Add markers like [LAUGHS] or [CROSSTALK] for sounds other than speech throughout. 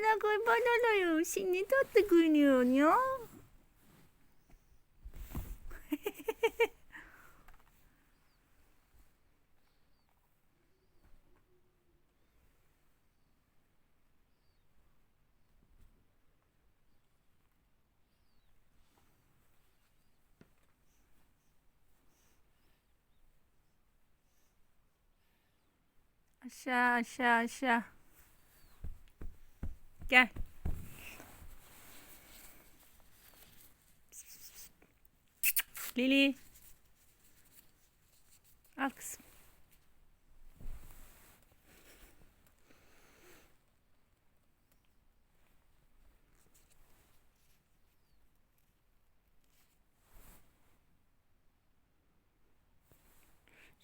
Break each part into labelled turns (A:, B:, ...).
A: からくばなのよ。死にたってくるよにゃ。しゃあしゃあしゃあ。Gel. Lili. Al kızım.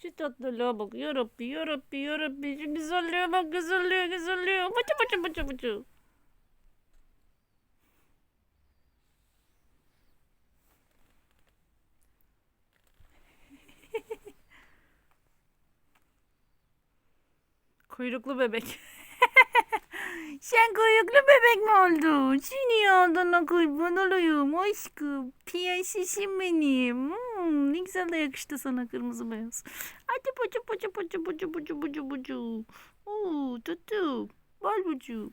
A: Şu tatlılığa bak. Yarabbi, yarabbi, yarabbi. Şu güzelliğe bak. Güzelliğe, güzelliğe. Bıçı bıçı bıçı bıçı. Kuyruklu bebek. [LAUGHS] Sen kuyruklu bebek mi oldun? Seni adına kurban olayım aşkım. Prensesim benim. Hmm, ne güzel de yakıştı sana kırmızı beyaz. Hadi bucu bucu bucu bucu bucu bucu bucu. Oo tutu. Bal bucu.